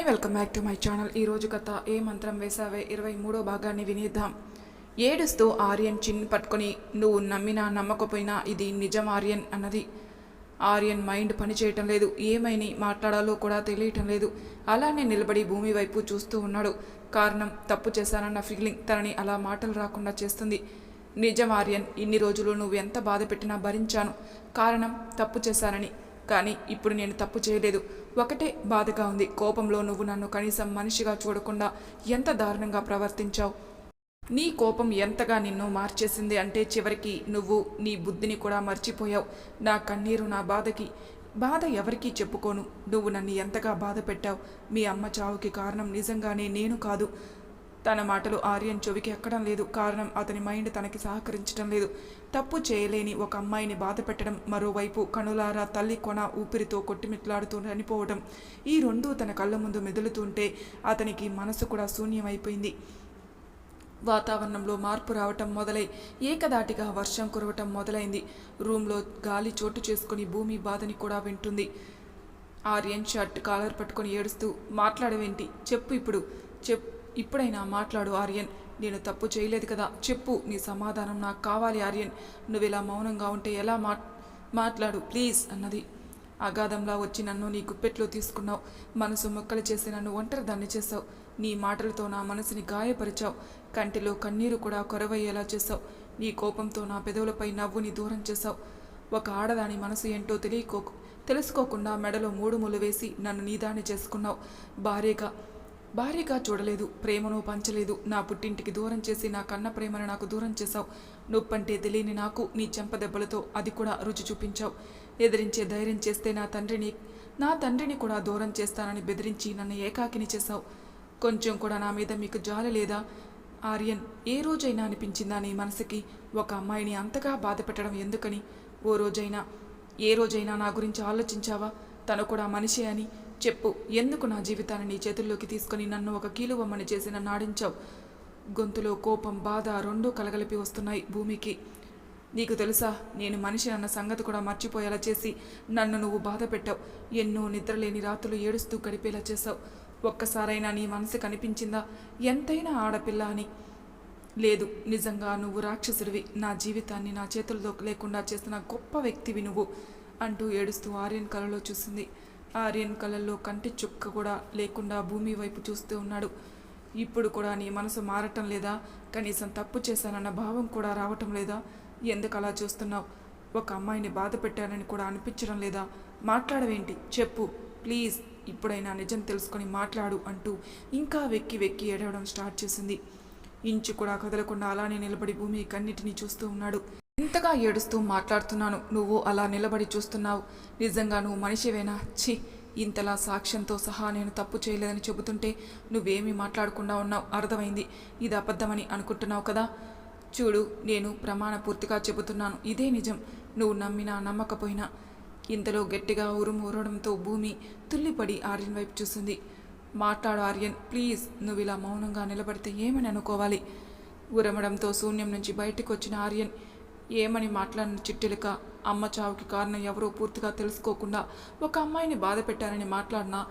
Hi welcome back to my channel. ఈరోజు కథ ఏ మంత్రం వేసావే ఇరవై మూడో భాగాన్ని వినేద్దాం. ఏడుస్తూ ఆర్యన్ చిన్ పట్టుకొని నువ్వు నమ్మినా నమ్మకపోయినా ఇది నిజం ఆర్యన్ అన్నది. ఆర్యన్ మైండ్ పనిచేయటం లేదు. ఏమైని మాట్లాడాలో కూడా తెలియటం లేదు. అలానే నిలబడి భూమి వైపు చూస్తూ ఉన్నాడు. కారణం తప్పు చేశానన్న ఫీలింగ్ తనని అలా మాటలు రాకుండా చేస్తుంది. నిజం ఆర్యన్ ఇన్ని రోజులు నువ్వు ఎంత బాధ పెట్టినా భరించాను. కారణం తప్పు చేశానని. కానీ ఇప్పుడు నేను తప్పు చేయలేదు. ఒకటే బాధగా ఉంది. కోపంలో నువ్వు నన్ను కనీసం మనిషిగా చూడకుండా ఎంత దారుణంగా ప్రవర్తించావు? నీ కోపం ఎంతగా నిన్ను మార్చేసింది అంటే చివరికి నువ్వు నీ బుద్ధిని కూడా మర్చిపోయావు. నా కన్నీరు నా బాధకి. బాధ ఎవరికీ చెప్పుకోను. నువ్వు నన్ను ఎంతగా బాధ పెట్టావు? మీ అమ్మ చావుకి కారణం నిజంగానే నేను కాదు. తన మాటలు ఆర్యన్ చెవికి ఎక్కడం లేదు. కారణం అతని మైండ్ తనకి సహకరించడం లేదు. తప్పు చేయలేని ఒక అమ్మాయిని బాధ పెట్టడం మరోవైపు కనులారా తల్లి కొన ఊపిరితో కొట్టిమిట్లాడుతూ చనిపోవడం ఈ రెండూ తన కళ్ళ ముందు మెదులుతుంటే అతనికి మనసు కూడా శూన్యమైపోయింది. వాతావరణంలో మార్పు రావటం మొదలై ఏకదాటిగా వర్షం కురవటం మొదలైంది. రూమ్లో గాలి చోటు చేసుకుని భూమి బాధని కూడా వింటుంది. ఆర్యన్ షర్ట్ కాలర్ పట్టుకొని ఏడుస్తూ మాట్లాడవేంటి? చెప్పు ఇప్పుడు. చెప్ ఇప్పుడైనా మాట్లాడు ఆర్యన్. నేను తప్పు చేయలేదు కదా. చెప్పు నీ సమాధానం నాకు కావాలి ఆర్యన్. నువ్వు ఇలా మౌనంగా ఉంటే ఎలా మా మాట్లాడు ప్లీజ్ అన్నది. అగాధంలా వచ్చి నన్ను నీ గుప్పెట్లో తీసుకున్నావు. మనసు మొక్కలు చేసి నన్ను ఒంటరి దాన్ని చేశావు. నీ మాటలతో నా మనసుని గాయపరిచావు. కంటిలో కన్నీరు కూడా కొరవయ్యేలా చేశావు. నీ కోపంతో నా పెదవులపై నవ్వుని దూరం చేశావు. ఒక ఆడదాని మనసు ఏంటో తెలియకో తెలుసుకోకుండా మెడలో మూడు ముళ్ళు వేసి నన్ను నీదాన్ని చేసుకున్నావు. భార్యగా భార్యగా చూడలేదు ప్రేమను పంచలేదు. నా పుట్టింటికి దూరం చేసి నా కన్న ప్రేమను నాకు దూరం చేశావు. నొప్పంటే తెలియని నాకు నీ చెంపదెబ్బలతో అది కూడా రుచి చూపించావు. ఎదిరించే ధైర్యం చేస్తే నా తండ్రిని నా తండ్రిని కూడా దూరం చేస్తానని బెదిరించి నన్ను ఏకాకిని చేశావు. కొంచెం కూడా నా మీద మీకు జాలి లేదా? ఆర్యన్ ఏ రోజైనా అనిపించిందా నీ మనసుకి? ఒక అమ్మాయిని అంతగా బాధ పెట్టడం ఎందుకని? ఓ రోజైనా ఏ రోజైనా నా గురించి ఆలోచించావా? తను కూడా మనిషి అని చెప్పు ఎందుకు నా జీవితాన్ని నీ చేతుల్లోకి తీసుకొని నన్ను ఒక కీలువమ్మని చేసి నన్ను ఆడించావు? గొంతులో కోపం బాధ రెండూ కలగలిపి వస్తున్నాయి భూమికి. నీకు తెలుసా నేను మనిషి అన్న సంగతి కూడా మర్చిపోయేలా చేసి నన్ను నువ్వు బాధ పెట్టావు. ఎన్నో నిద్రలేని రాత్రులు ఏడుస్తూ గడిపేలా చేశావు. ఒక్కసారైనా నీ మనసు కనిపించిందా? ఎంతైనా ఆడపిల్ల అని. లేదు నిజంగా నువ్వు రాక్షసుడివి. నా జీవితాన్ని నా చేతుల్లో లేకుండా చేసిన గొప్ప వ్యక్తివి నువ్వు అంటూ ఏడుస్తూ ఆర్యన్ కలలో చూసింది. ఆర్యన్ కళల్లో కంటి చుక్క కూడా లేకుండా భూమి వైపు చూస్తూ ఉన్నాడు. ఇప్పుడు కూడా నీ మనసు మారటం లేదా? కనీసం తప్పు చేశానన్న భావం కూడా రావటం లేదా? ఎందుకు అలా చూస్తున్నావు? ఒక అమ్మాయిని బాధ పెట్టానని కూడా అనిపించడం లేదా? మాట్లాడవేంటి? చెప్పు. ప్లీజ్. ఇప్పుడైనా నిజం తెలుసుకొని మాట్లాడు అంటూ ఇంకా వెక్కి వెక్కి ఏడవడం స్టార్ట్ చేసింది. ఇంచు కూడా కదలకుండా అలానే నిలబడి భూమి కన్నిటిని చూస్తూ ఉన్నాడు. ఇంతగా ఏడుస్తూ మాట్లాడుతున్నాను. నువ్వు అలా నిలబడి చూస్తున్నావు. నిజంగా నువ్వు మనిషివేనా? ఛీ! ఇంతలా సాక్ష్యంతో సహా నేను తప్పు చేయలేదని చెబుతుంటే నువ్వేమీ మాట్లాడకుండా ఉన్నావు. అర్థమైంది. ఇది అబద్ధమని అనుకుంటున్నావు కదా? చూడు నేను ప్రమాణ పూర్తిగా చెబుతున్నాను. ఇదే నిజం. నువ్వు నమ్మినా నమ్మకపోయినా ఇంతలో గట్టిగా ఉరుము ఊరడంతో భూమి తుల్లిపడి ఆర్యన్ వైపు చూసింది. మాట్లాడు ఆర్యన్. ప్లీజ్ నువ్వు ఇలా మౌనంగా నిలబడితే ఏమని అనుకోవాలి? ఉరమడంతో శూన్యం నుంచి బయటకు వచ్చిన ఆర్యన్ ఏమని మాట్లాడిన చిట్టెలిక అమ్మ చావుకి కారణం ఎవరో పూర్తిగా తెలుసుకోకుండా ఒక అమ్మాయిని బాధ పెట్టారని మాట్లాడినా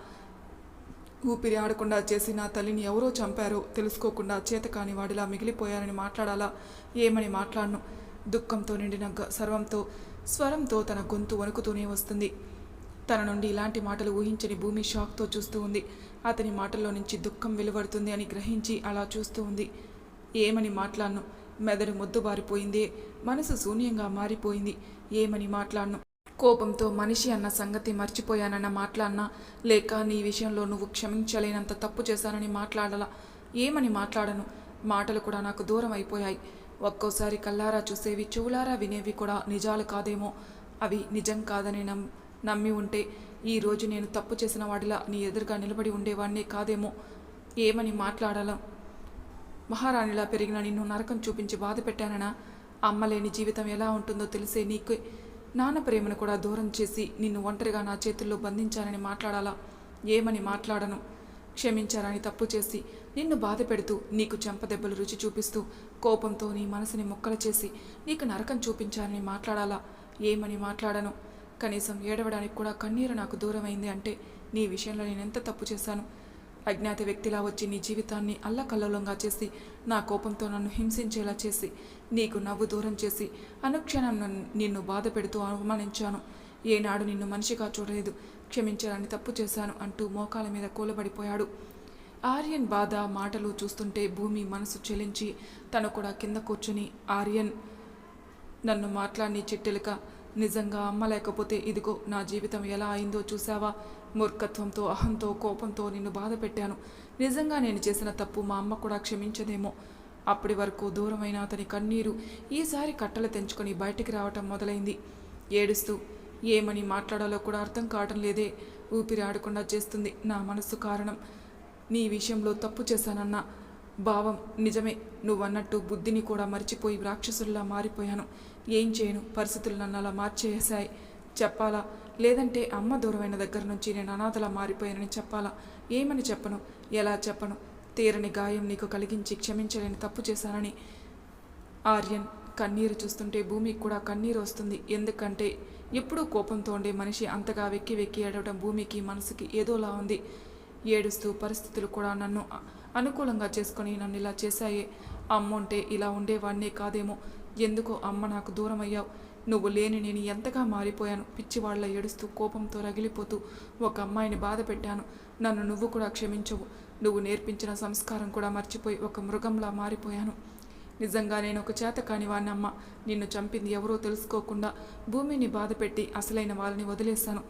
ఊపిరి ఆడకుండా చేసి నా తల్లిని ఎవరో చంపారో తెలుసుకోకుండా చేతకాని వాడిలా మిగిలిపోయారని మాట్లాడాలా? ఏమని మాట్లాడను? దుఃఖంతో నిండిన గ- సర్వంతో స్వరంతో తన గొంతు వణుకుతూనే వస్తుంది. తన నుండి ఇలాంటి మాటలు ఊహించని భూమి షాక్తో చూస్తూ ఉంది. అతని మాటల్లో నుంచి దుఃఖం వెలువడుతుంది అని గ్రహించి అలా చూస్తూ ఉంది. ఏమని మాట్లాడను? మెదడు మొద్దుబారిపోయింది. మనసు శూన్యంగా మారిపోయింది. ఏమని మాట్లాడను? కోపంతో మనిషి అన్న సంగతి మర్చిపోయానన్న మాట్లాడినా లేక నీ విషయంలో నువ్వు క్షమించలేనంత తప్పు చేశానని మాట్లాడాలా? ఏమని మాట్లాడను? మాటలు కూడా నాకు దూరం అయిపోయాయి. ఒక్కోసారి కల్లారా చూసేవి చెవులారా వినేవి కూడా నిజాలు కాదేమో. అవి నిజం కాదని నమ్ నమ్మి ఉంటే ఈ రోజు నేను తప్పు చేసిన వాడిలా నీ ఎదురుగా నిలబడి ఉండేవాడినే కాదేమో. ఏమని మాట్లాడాలా? మహారాణిలా పెరిగిన నిన్ను నరకం చూపించి బాధ పెట్టాననా? అమ్మలేని జీవితం ఎలా ఉంటుందో తెలిసే నీకు నాన్న ప్రేమను కూడా దూరం చేసి నిన్ను ఒంటరిగా నా చేతుల్లో బంధించానని మాట్లాడాలా? ఏమని మాట్లాడను? క్షమించారని తప్పు చేసి నిన్ను బాధ పెడుతూ నీకు చెంపదెబ్బలు రుచి చూపిస్తూ కోపంతో నీ మనసుని ముక్కలు చేసి నీకు నరకం చూపించానని మాట్లాడాలా? ఏమని మాట్లాడను? కనీసం ఏడవడానికి కూడా కన్నీరు నాకు దూరమైంది అంటే నీ విషయంలో నేను ఎంత తప్పు చేశాను? అజ్ఞాత వ్యక్తిలా వచ్చి నీ జీవితాన్ని అల్లకల్లోలంగా చేసి నా కోపంతో నన్ను హింసించేలా చేసి నీకు నవ్వు దూరం చేసి అనుక్షణం నిన్ను బాధ పెడుతూ అవమానించాను. ఏనాడు నిన్ను మనిషిగా చూడలేదు క్షమించాలని తప్పు చేశాను అంటూ మోకాల మీద కూలబడిపోయాడు. ఆర్యన్ బాధ మాటలు చూస్తుంటే భూమి మనసు చెలించి తను కూడా కింద కూర్చుని ఆర్యన్ నన్ను మాట్లాడి చిట్టెలిక నిజంగా అమ్మ లేకపోతే ఇదిగో నా జీవితం ఎలా అయిందో చూసావా మూర్ఖత్వంతో అహంతో కోపంతో నిన్ను బాధ పెట్టాను. నిజంగా నేను చేసిన తప్పు మా అమ్మ కూడా క్షమించదేమో. అప్పటి వరకు దూరమైన అతని కన్నీరు ఈసారి కట్టలు తెంచుకొని బయటికి రావటం మొదలైంది. ఏడుస్తూ ఏమని మాట్లాడాలో కూడా అర్థం కావటం లేదే. ఊపిరి ఆడకుండా చేస్తుంది నా మనస్సు కారణం. నీ విషయంలో తప్పు చేశానన్నా. భావం నిజమే. నువ్వన్నట్టు బుద్ధిని కూడా మర్చిపోయి రాక్షసుల్లా మారిపోయాను. ఏం చేయను? పరిస్థితులు నన్ను అలా మార్చేసాయి చెప్పాలా? లేదంటే అమ్మ దూరమైన దగ్గర నుంచి నేను అనాథలా మారిపోయానని చెప్పాలా? ఏమని చెప్పను? ఎలా చెప్పను? తీరని గాయం నీకు కలిగించి క్షమించలేని తప్పు చేశానని. ఆర్యన్ కన్నీరు చూస్తుంటే భూమికి కూడా కన్నీరు వస్తుంది. ఎందుకంటే ఎప్పుడూ కోపంతో ఉండే మనిషి అంతగా వెక్కి వెక్కి ఏడవడం భూమికి మనసుకి ఏదోలా ఉంది. ఏడుస్తూ పరిస్థితులు కూడా నన్ను అనుకూలంగా చేసుకొని నన్ను ఇలా చేశాయే. అమ్మ ఉంటే ఇలా ఉండేవాడినే కాదేమో. ఎందుకో అమ్మ నాకు దూరం అయ్యావు నువ్వు లేని నేను ఎంతగా మారిపోయాను. పిచ్చివాళ్ళ ఏడుస్తూ కోపంతో రగిలిపోతూ ఒక అమ్మాయిని బాధ పెట్టాను. నన్ను నువ్వు కూడా క్షమించవు. నువ్వు నేర్పించిన సంస్కారం కూడా మర్చిపోయి ఒక మృగంలా మారిపోయాను. నిజంగా నేను ఒక చేత కాని వాడిని అమ్మ. నిన్ను చంపింది ఎవరో తెలుసుకోకుండా భూమిని బాధపెట్టి అసలైన వాళ్ళని వదిలేశాను.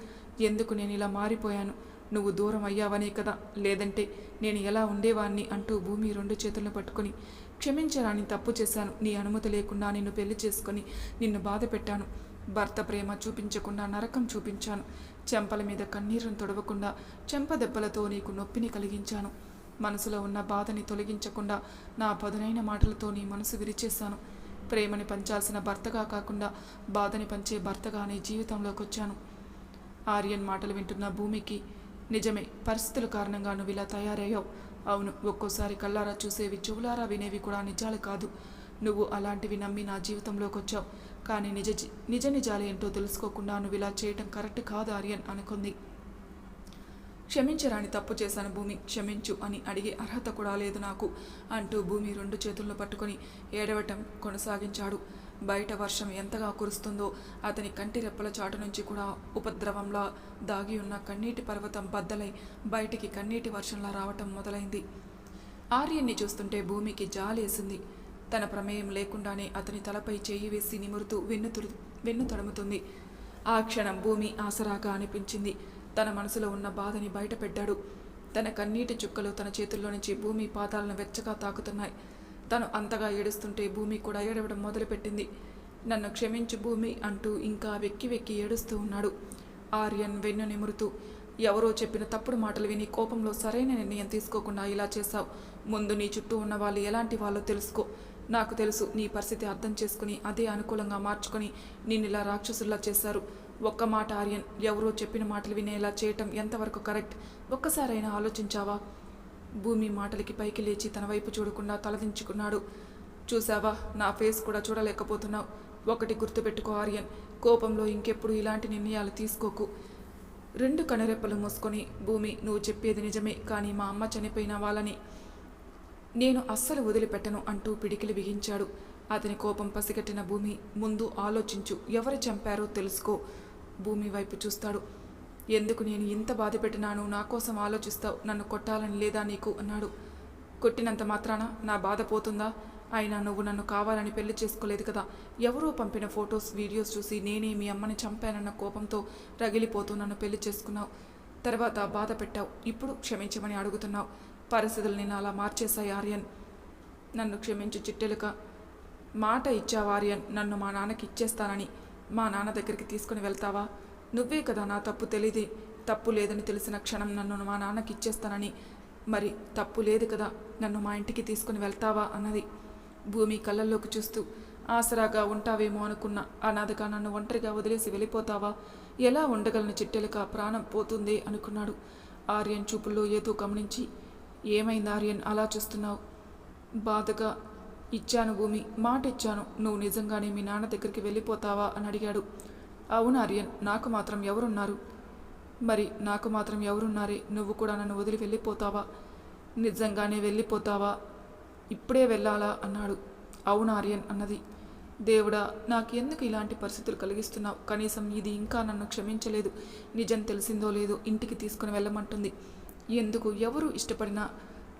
ఎందుకు నేను ఇలా మారిపోయాను? నువ్వు దూరం అయ్యావనే కదా? లేదంటే నేను ఎలా ఉండేవాణ్ణి అంటూ భూమి రెండు చేతులను పట్టుకొని క్షమించరాని తప్పు చేశాను. నీ అనుమతి లేకుండా నిన్ను పెళ్ళి చేసుకొని నిన్ను బాధ పెట్టాను. భర్త ప్రేమ చూపించకుండా నరకం చూపించాను. చెంపల మీద కన్నీరును తొడవకుండా చెంప దెబ్బలతో నీకు నొప్పిని కలిగించాను. మనసులో ఉన్న బాధని తొలగించకుండా నా పదునైన మాటలతో నీ మనసు విరిచేశాను. ప్రేమని పంచాల్సిన భర్తగా కాకుండా బాధని పంచే భర్తగా నీ జీవితంలోకి వచ్చాను ఆర్యన్ మాటలు వింటున్న భూమికి నిజమే పరిస్థితుల కారణంగా నువ్వు ఇలా తయారయ్యావు. అవును ఒక్కోసారి కల్లారా చూసేవి చెవులారా వినేవి కూడా నిజాలు కాదు. నువ్వు అలాంటివి నమ్మి నా జీవితంలోకి వచ్చావు. కానీ నిజ నిజ నిజాలు ఏంటో తెలుసుకోకుండా నువ్వు ఇలా చేయటం కరెక్ట్ కాదు ఆర్యన్ అనుకుంది. క్షమించరాని తప్పు చేశాను భూమి క్షమించు అని అడిగే అర్హత కూడా లేదు నాకు అంటూ భూమి రెండు చేతులను పట్టుకొని ఏడవటం కొనసాగించాడు. బయట వర్షం ఎంతగా కురుస్తుందో అతని కంటి రెప్పల చాటు నుంచి కూడా ఉపద్రవంలా దాగి ఉన్న కన్నీటి పర్వతం బద్దలై బయటికి కన్నీటి వర్షంలా రావటం మొదలైంది. ఆర్యన్ని చూస్తుంటే భూమికి జాలేసింది. తన ప్రమేయం లేకుండానే అతని తలపై చేయి వేసి నిమురుతూ వెన్ను తుడు వెన్ను తడుముతుంది. ఆ క్షణం భూమి ఆసరాగా అనిపించింది. తన మనసులో ఉన్న బాధని బయటపెట్టాడు. తన కన్నీటి చుక్కలు తన చేతుల్లో నుంచి భూమి పాదాలను వెచ్చగా తాకుతున్నాయి. తను అంతగా ఏడుస్తుంటే భూమి కూడా ఏడవడం మొదలుపెట్టింది. నన్ను క్షమించు భూమి అంటూ ఇంకా వెక్కి వెక్కి ఏడుస్తూ ఉన్నాడు. ఆర్యన్ వెన్ను నిమురుతూ ఎవరో చెప్పిన తప్పుడు మాటలు విని కోపంలో సరైన నిర్ణయం తీసుకోకుండా ఇలా చేశావు. ముందు నీ చుట్టూ ఉన్న వాళ్ళు ఎలాంటి వాళ్ళో తెలుసుకో. నాకు తెలుసు నీ పరిస్థితి అర్థం చేసుకుని అదే అనుకూలంగా మార్చుకొని నిన్ను ఇలా రాక్షసుల్లా చేశారు. ఒక్క మాట ఆర్యన్ ఎవరో చెప్పిన మాటలు వినేలా చేయటం ఎంతవరకు కరెక్ట్? ఒక్కసారైనా ఆలోచించావా? భూమి మాటలకి పైకి లేచి తన వైపు చూడకుండా తలదించుకున్నాడు. చూసావా నా ఫేస్ కూడా చూడలేకపోతున్నావు. ఒకటి గుర్తుపెట్టుకో ఆర్యన్. కోపంలో ఇంకెప్పుడు ఇలాంటి నిర్ణయాలు తీసుకోకు. రెండు కనురెప్పలు మూసుకొని భూమి నువ్వు చెప్పేది నిజమే కానీ మా అమ్మ చనిపోయిన వాళ్ళని నేను అస్సలు వదిలిపెట్టను అంటూ పిడికిలి బిగించాడు. అతని కోపం పసిగట్టిన భూమి ముందు ఆలోచించు ఎవరు చంపారో తెలుసుకో. భూమి వైపు చూస్తాడు. ఎందుకు నేను ఇంత బాధ పెట్టినాను? నా కోసం ఆలోచిస్తావు. నన్ను కొట్టాలని లేదా నీకు? అన్నాడు. కొట్టినంత మాత్రాన నా బాధ పోతుందా? అయినా నువ్వు నన్ను కావాలని పెళ్ళి చేసుకోలేదు కదా. ఎవరో పంపిన ఫొటోస్ వీడియోస్ చూసి నేనే మీ అమ్మని చంపానన్న కోపంతో రగిలిపోతూ నన్ను పెళ్ళి చేసుకున్నావు. తర్వాత బాధ పెట్టావు. ఇప్పుడు క్షమించమని అడుగుతున్నావు. పరిస్థితులు నేను అలా మార్చేశాయి ఆర్యన్. నన్ను క్షమించు చిట్టెలుక. మాట ఇచ్చావు ఆర్యన్. నన్ను మా నాన్నకి ఇచ్చేస్తానని. మా నాన్న దగ్గరికి తీసుకుని వెళ్తావా? నువ్వే కదా నా తప్పు తెలియదే తప్పు లేదని తెలిసిన క్షణం నన్ను మా నాన్నకి ఇచ్చేస్తానని. మరి తప్పు లేదు కదా నన్ను మా ఇంటికి తీసుకుని వెళ్తావా అన్నది. భూమి కళ్ళల్లోకి చూస్తూ ఆసరాగా ఉంటావేమో అనుకున్న అనాథగా నన్ను ఒంటరిగా వదిలేసి వెళ్ళిపోతావా? ఎలా ఉండగలను చిట్టెలుక ప్రాణం పోతుంది అనుకున్నాడు. ఆర్యన్ చూపుల్లో ఏదో గమనించి ఏమైంది ఆర్యన్ అలా చూస్తున్నావు? బాధగా ఇచ్చాను భూమి మాట ఇచ్చాను నువ్వు నిజంగానే మీ నాన్న దగ్గరికి వెళ్ళిపోతావా అని అడిగాడు. అవును ఆర్యన్ నాకు మాత్రం ఎవరున్నారు? మరి నాకు మాత్రం ఎవరున్నారే? నువ్వు కూడా నన్ను వదిలి వెళ్ళిపోతావా? నిజంగానే వెళ్ళిపోతావా? ఇప్పుడే వెళ్ళాలా? అన్నాడు. అవును ఆర్యన్ అన్నది. దేవుడా నాకు ఎందుకు ఇలాంటి పరిస్థితులు కలిగిస్తున్నావు? కనీసం ఇది ఇంకా నన్ను క్షమించలేదు. నిజం తెలిసిందో లేదో ఇంటికి తీసుకుని వెళ్ళమంటుంది. ఎందుకు? ఎవరు ఇష్టపడినా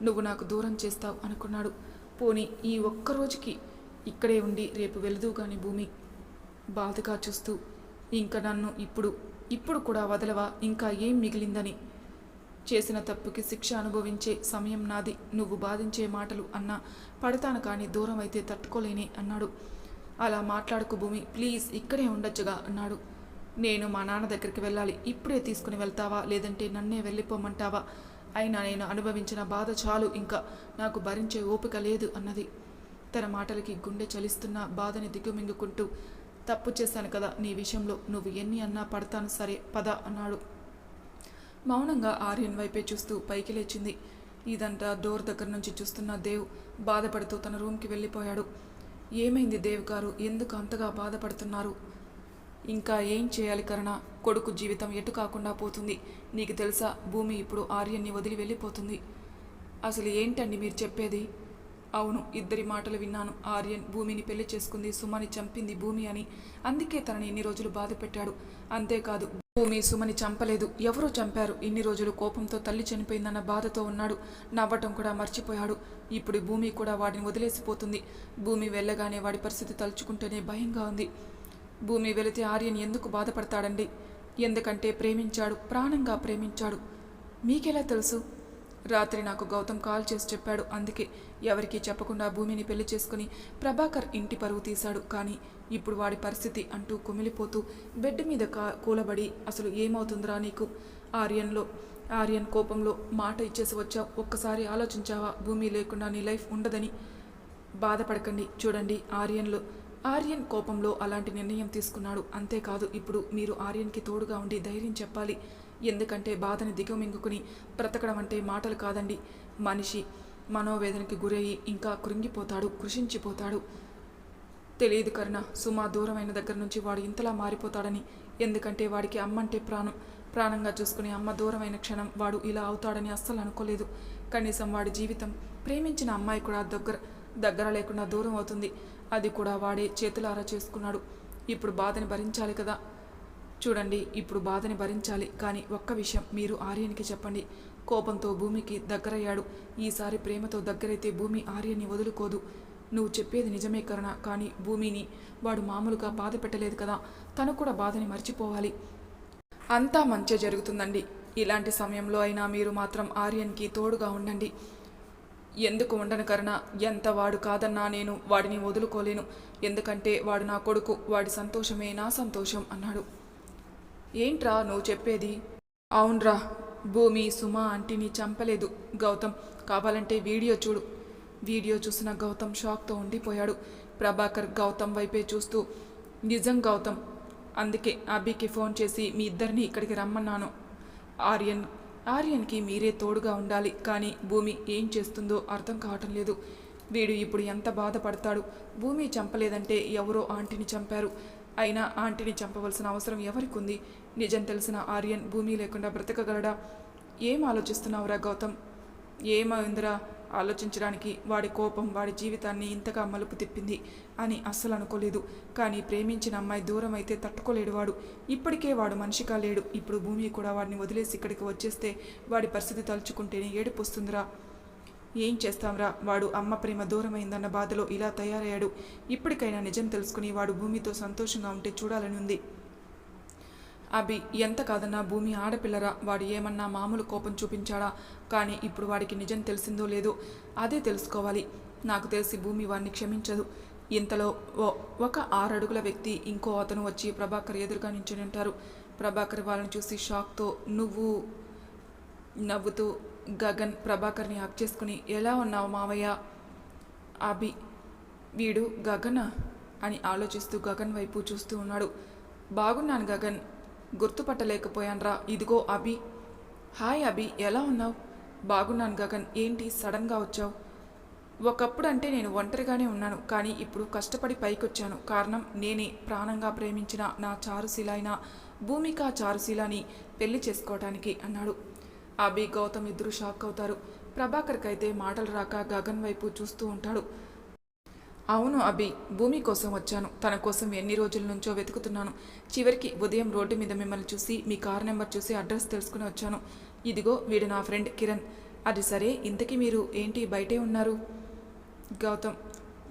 నువ్వు నాకు దూరం చేస్తావు అనుకున్నాడు. పోనీ ఈ ఒక్క రోజుకి ఇక్కడే ఉండి రేపు వెళదు కానీ భూమి బాధగా చూస్తూ ఇంకా నన్ను ఇప్పుడు ఇప్పుడు కూడా వదలవా? ఇంకా ఏం మిగిలిందని? చేసిన తప్పుకి శిక్ష అనుభవించే సమయం నాది. నువ్వు బాధించే మాటలు అన్నా పడతాను కానీ దూరం అయితే తట్టుకోలేని అన్నాడు. అలా మాట్లాడుకు భూమి. ప్లీజ్ ఇక్కడే ఉండొచ్చుగా అన్నాడు. నేను మా నాన్న దగ్గరికి వెళ్ళాలి. ఇప్పుడే తీసుకుని వెళ్తావా? లేదంటే నన్నే వెళ్ళిపోమంటావా? అయినా నేను అనుభవించిన బాధ చాలు. ఇంకా నాకు భరించే ఓపిక లేదు అన్నది. తన మాటలకి గుండె చలిస్తున్న బాధని దిగుమింగుకుంటూ తప్పు చేశాను కదా నీ విషయంలో. నువ్వు ఎన్ని అన్నా పడతాను. సరే పద అన్నాడు. మౌనంగా ఆర్యన్ వైపే చూస్తూ పైకి లేచింది. ఇదంతా డోర్ దగ్గర నుంచి చూస్తున్న దేవ్ బాధపడుతూ తన రూమ్కి వెళ్ళిపోయాడు. ఏమైంది దేవ్ గారు? ఎందుకు అంతగా బాధపడుతున్నారు? ఇంకా ఏం చేయాలి కరణ? కొడుకు జీవితం ఎటు కాకుండా పోతుంది. నీకు తెలుసా భూమి ఇప్పుడు ఆర్యన్ని వదిలి వెళ్ళిపోతుంది. అసలు ఏంటండి మీరు చెప్పేది? అవును ఇద్దరి మాటలు విన్నాను. ఆర్యన్ భూమిని పెళ్ళి చేసుకుంది సుమని చంపింది భూమి అని. అందుకే తనని ఇన్ని రోజులు బాధ పెట్టాడు. అంతేకాదు భూమి సుమని చంపలేదు. ఎవరో చంపారు. ఇన్ని రోజులు కోపంతో తల్లి చనిపోయిందన్న బాధతో ఉన్నాడు. నవ్వటం కూడా మర్చిపోయాడు. ఇప్పుడు భూమి కూడా వాడిని వదిలేసిపోతుంది. భూమి వెళ్ళగానే వాడి పరిస్థితి తలుచుకుంటేనే భయంగా ఉంది. భూమి వెళితే ఆర్యన్ ఎందుకు బాధపడతాడండి? ఎందుకంటే ప్రేమించాడు ప్రాణంగా ప్రేమించాడు. మీకెలా తెలుసు? రాత్రి నాకు గౌతమ్ కాల్ చేసి చెప్పాడు. అందుకే ఎవరికీ చెప్పకుండా భూమిని పెళ్ళి చేసుకుని ప్రభాకర్ ఇంటి పరువు తీశాడు. కానీ ఇప్పుడు వాడి పరిస్థితి అంటూ కుమిలిపోతూ బెడ్ మీద కా కూలబడి అసలు ఏమవుతుందిరా నీకు? ఆర్యన్లో ఆర్యన్ కోపంలో మాట ఇచ్చేసి వచ్చావు. ఒక్కసారి ఆలోచించావా? భూమి లేకుండా నీ లైఫ్ ఉండదని? బాధపడకండి. చూడండి ఆర్యన్లో ఆర్యన్ కోపంలో అలాంటి నిర్ణయం తీసుకున్నాడు. అంతేకాదు ఇప్పుడు మీరు ఆర్యన్కి తోడుగా ఉండి ధైర్యం చెప్పాలి. ఎందుకంటే బాధని దిగుమింగుకుని బ్రతకడం అంటే మాటలు కాదండి. మనిషి మనోవేదనకి గురయ్యి ఇంకా కృంగిపోతాడు కృషించిపోతాడు. తెలియదు కరుణ సుమా దూరమైన దగ్గర నుంచి వాడు ఇంతలా మారిపోతాడని. ఎందుకంటే వాడికి అమ్మంటే ప్రాణం. ప్రాణంగా చూసుకుని అమ్మ దూరమైన క్షణం వాడు ఇలా అవుతాడని అస్సలు అనుకోలేదు. కనీసం వాడి జీవితం ప్రేమించిన అమ్మాయి కూడా దగ్గర దగ్గర లేకుండా దూరం అవుతుంది. అది కూడా వాడే చేతులారా చేసుకున్నాడు. ఇప్పుడు బాధని భరించాలి కదా. చూడండి ఇప్పుడు బాధని భరించాలి కానీ ఒక్క విషయం మీరు ఆర్యన్కి చెప్పండి. కోపంతో భూమికి దగ్గరయ్యాడు. ఈసారి ప్రేమతో దగ్గరైతే భూమి ఆర్యన్ని వదులుకోదు. నువ్వు చెప్పేది నిజమే కరుణ కానీ భూమిని వాడు మామూలుగా బాధ పెట్టలేదు కదా తను కూడా బాధని మర్చిపోవాలి. అంతా మంచి జరుగుతుందండి. ఇలాంటి సమయంలో అయినా మీరు మాత్రం ఆర్యన్కి తోడుగా ఉండండి. ఎందుకు ఉండను కరుణ? ఎంత వాడు కాదన్నా నేను వాడిని వదులుకోలేను. ఎందుకంటే వాడు నా కొడుకు వాడి సంతోషమే నా సంతోషం అన్నాడు. ఏంట్రా నువ్వు చెప్పేది? అవునరా భూమి సుమ ఆంటీని చంపలేదు గౌతమ్. కావాలంటే వీడియో చూడు. వీడియో చూసిన గౌతమ్ షాక్తో ఉండిపోయాడు. ప్రభాకర్ గౌతమ్ వైపే చూస్తూ నిజం గౌతమ్. అందుకే అభికి ఫోన్ చేసి మీ ఇద్దరిని ఇక్కడికి రమ్మన్నాను. ఆర్యన్ ఆర్యన్కి మీరే తోడుగా ఉండాలి. కానీ భూమి ఏం చేస్తుందో అర్థం కావటం లేదు. వీడు ఇప్పుడు ఎంత బాధపడతాడు? భూమి చంపలేదంటే ఎవరో ఆంటీని చంపారు. అయినా ఆంటీని చంపవలసిన అవసరం ఎవరికి ఉంది నిజం తెలిసిన ఆర్యన్ భూమి లేకుండా బ్రతకగలడా? ఏం ఆలోచిస్తున్నావురా గౌతమ్? ఏమైందిరా ఆలోచించడానికి వాడి కోపం వాడి జీవితాన్ని ఇంతగా మలుపు తిప్పింది అని అస్సలు అనుకోలేదు. కానీ ప్రేమించిన అమ్మాయి దూరం అయితే తట్టుకోలేడు వాడు. ఇప్పటికే వాడు మనిషి లేడు. ఇప్పుడు భూమి కూడా వాడిని వదిలేసి ఇక్కడికి వచ్చేస్తే వాడి పరిస్థితి తలుచుకుంటేనే ఏడుపు వస్తుందిరా. ఏం చేస్తాంరా? వాడు అమ్మ ప్రేమ దూరమైందన్న బాధలో ఇలా తయారయ్యాడు. ఇప్పటికైనా నిజం తెలుసుకుని వాడు భూమితో సంతోషంగా ఉంటే చూడాలని ఉంది. అభి ఎంత కాదన్నా భూమి ఆడపిల్లరా? వాడు ఏమన్నా మామూలు కోపం చూపించాడా? కానీ ఇప్పుడు వాడికి నిజం తెలిసిందో లేదో అదే తెలుసుకోవాలి. నాకు తెలిసి భూమి వాడిని క్షమించదు. ఇంతలో ఓ- ఒక ఆరడుగుల వ్యక్తి ఇంకో అతను వచ్చి ప్రభాకర్ ఎదురుగా నించుని ఉంటారు. ప్రభాకర్ వాళ్ళని చూసి షాక్తో నువ్వు నవ్వుతూ గగన్ ప్రభాకర్ని హక్ చేసుకుని ఎలా ఉన్నావు మావయ్య? అభి వీడు గగన? అని ఆలోచిస్తూ గగన్ వైపు చూస్తూ ఉన్నాడు. బాగున్నాను గగన్ గుర్తుపట్టలేకపోయాన్రా ఇదిగో అభి. హాయ్ అభి ఎలా ఉన్నావు? బాగున్నాను గగన్ ఏంటి సడన్గా వచ్చావు? ఒకప్పుడు అంటే నేను ఒంటరిగానే ఉన్నాను కానీ ఇప్పుడు కష్టపడి పైకొచ్చాను. కారణం నేనే. ప్రాణంగా ప్రేమించిన నా చారుశీల అయిన భూమిక చారుశీలని పెళ్ళి చేసుకోవటానికి అన్నాడు. అభి గౌతమ్ ఇద్దరు షాక్ అవుతారు. ప్రభాకర్కి అయితే మాటలు రాక గగన్ వైపు చూస్తూ ఉంటాడు. అవును అభి భూమి కోసం వచ్చాను. తన కోసం ఎన్ని రోజుల నుంచో వెతుకుతున్నాను. చివరికి ఉదయం రోడ్డు మీద మిమ్మల్ని చూసి మీ కార్ నెంబర్ చూసి అడ్రస్ తెలుసుకుని వచ్చాను. ఇదిగో వీడు నా ఫ్రెండ్ కిరణ్. అది సరే ఇంతకీ మీరు ఏంటి బయటే ఉన్నారు? గౌతమ్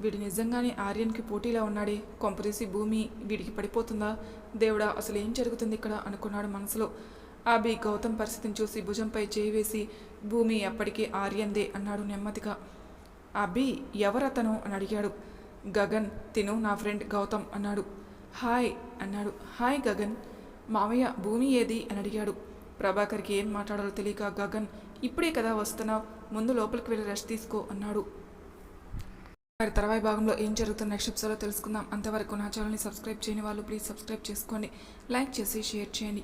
వీడు నిజంగానే ఆర్యన్కి పోటీలా ఉన్నాడే. కొంపదీసి భూమి వీడికి పడిపోతుందా? దేవుడా అసలు ఏం జరుగుతుంది ఇక్కడ? అనుకున్నాడు మనసులో. అభి గౌతమ్ పరిస్థితిని చూసి భుజంపై చేయి వేసి భూమి అప్పటికే ఆర్యందే అన్నాడు నెమ్మదిగా. అభి ఎవరతను? అని అడిగాడు. గగన్ తిను నా ఫ్రెండ్ గౌతమ్ అన్నాడు. హాయ్ అన్నాడు. హాయ్ గగన్. మామయ్య భూమి ఏది? అని అడిగాడు. ప్రభాకర్కి ఏం మాట్లాడాలో తెలియక గగన్ ఇప్పుడే కదా వస్తున్నావు ముందు లోపలికి వెళ్ళి రెస్ట్ తీసుకో అన్నాడు. మరి తర్వాయి భాగంలో ఏం జరుగుతుందో నెక్స్ట్ ఎపిసోడ్లో తెలుసుకుందాం. అంతవరకు నా ఛానల్ని సబ్స్క్రైబ్ చేయని వాళ్ళు ప్లీజ్ సబ్స్క్రైబ్ చేసుకోండి. లైక్ చేసి షేర్ చేయండి.